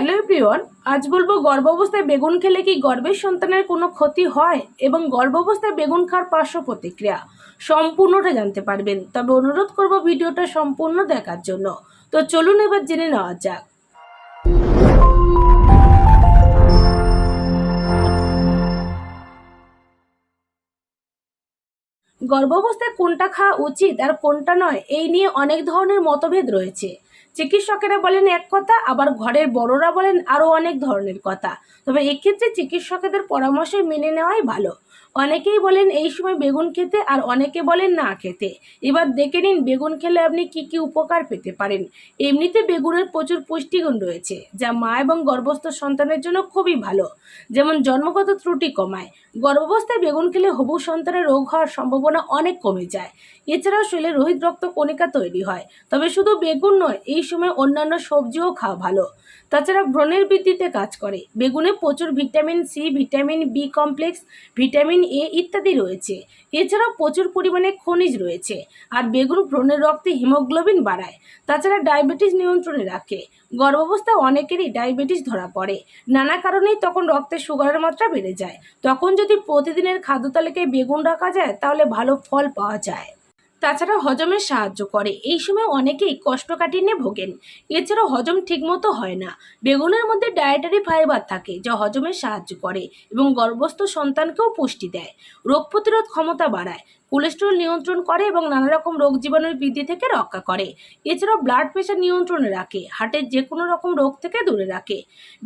Hello everyone, আজ বলব গর্ভাবস্থায় বেগুন খেলে কি গর্ভের সন্তানের কোনো ক্ষতি হয়? এবং গর্ভাবস্থায় বেগুন খাওয়ার পার্শ্ব প্রতিক্রিয়া সম্পূর্ণটা জানতে পারবেন। তবে অনুরোধ করব ভিডিওটা সম্পূর্ণ দেখার জন্য। তো চলুন এবার জেনে নেওয়া যাক। গর্ভাবস্থায় কোনটা খাওয়া উচিত আর কোনটা নয়, এই নিয়ে অনেক ধরনের মতভেদ রয়েছে। চিকিৎসকেরা বলেন এক কথা, আবার ঘরের বড়রা বলেন আরও অনেক ধরনের কথা। তবে এক্ষেত্রে চিকিৎসকেদের পরামর্শ মেনে নেওয়াই ভালো। অনেকেই বলেন এই সময় বেগুন খেতে আর অনেকে বলেন না খেতে। এবার দেখে নিন বেগুন খেলে আপনি কি কি উপকার পেতে পারেন। এমনিতে বেগুনের প্রচুর পুষ্টিগুণ রয়েছে, যা মা এবং গর্ভস্থ সন্তানের জন্য খুবই ভালো। যেমন জন্মগত ত্রুটি কমায়। গর্ভাবস্থায় বেগুন খেলে হবু সন্তানের রোগ হওয়ার সম্ভাবনা অনেক কমে যায়। এছাড়াও শরীরে রোহিত রক্ত কণিকা তৈরি হয়। তবে শুধু বেগুন নয়, এই সময় অন্যান্য সবজিও খাওয়া ভালো। তাছাড়া ব্রণের বৃদ্ধিতে কাজ করে। বেগুনে প্রচুর vitamin C, vitamin B complex, vitamin A ইত্যাদি রয়েছে। এছাড়াও প্রচুর পরিমাণে খনিজ রয়েছে। আর বেগুন ব্রণের রক্তে হিমোগ্লোবিন বাড়ায়। তাছাড়া ডায়াবেটিস নিয়ন্ত্রণে রাখে। গর্ভাবস্থায় অনেকেরই ডায়াবেটিস ধরা পড়ে। নানা কারণেই তখন রক্তে সুগারের মাত্রা বেড়ে যায়। তখন যদি প্রতিদিনের খাদ্য তালিকায় বেগুন রাখা যায়, তাহলে ভালো ফল পাওয়া যায়। তাছাড়া হজমে সাহায্য করে। এই সময় অনেকেই কষ্টকাঠিন্যে ভোগেন। এছাড়াও হজম ঠিকমতো হয় না। বেগুনের মধ্যে ডায়েটারি ফাইবার থাকে, যা হজমে সাহায্য করে এবং গর্ভস্থ সন্তানকেও পুষ্টি দেয়। রোগ প্রতিরোধ ক্ষমতা বাড়ায়। কোলেস্টেরল নিয়ন্ত্রণ করে এবং নানা রকম রোগ জীবাণুর বৃদ্ধি থেকে রক্ষা করে। এছাড়াও ব্লাড প্রেশার নিয়ন্ত্রণে রাখে, হার্টের যে কোনো রকম রোগ থেকে দূরে রাখে।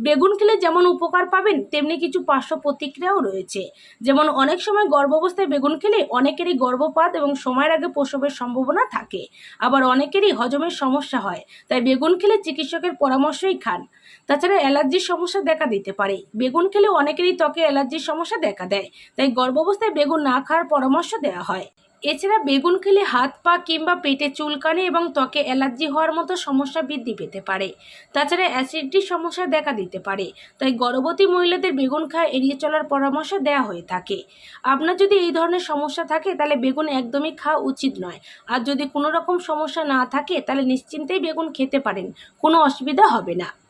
বেগুন খেলে যেমন উপকার পাবেন, তেমনি কিছু পার্শ্ব প্রতিক্রিয়াও রয়েছে। যেমন অনেক সময় গর্ভাবস্থায় বেগুন খেলে অনেকেরই গর্ভপাত এবং সময়ের আগে প্রসবের সম্ভাবনা থাকে। আবার অনেকেরই হজমের সমস্যা হয়, তাই বেগুন খেলে চিকিৎসকের পরামর্শই খান। তাছাড়া অ্যালার্জির সমস্যা দেখা দিতে পারে। বেগুন খেলে অনেকেরই ত্বকে অ্যালার্জির সমস্যা দেখা দেয়, তাই গর্ভাবস্থায় বেগুন না খাওয়ার পরামর্শ দেওয়া হয়। এছাড়া বেগুন খেলে হাত পা কিংবা পেটে চুলকানি এবং ত্বকে অ্যালার্জি হওয়ার মতো সমস্যা বৃদ্ধি পেতে পারে। তাছাড়া অ্যাসিডিটির সমস্যা দেখা দিতে পারে। তাই গর্ভবতী মহিলাদের বেগুন খাওয়া এড়িয়ে চলার পরামর্শ দেওয়া হয়ে থাকে। আপনার যদি এই ধরনের সমস্যা থাকে, তাহলে বেগুন একদমই খাওয়া উচিত নয়। আর যদি কোনো রকম সমস্যা না থাকে, তাহলে নিশ্চিন্তেই বেগুন খেতে পারেন। কোনো অসুবিধা হবে না।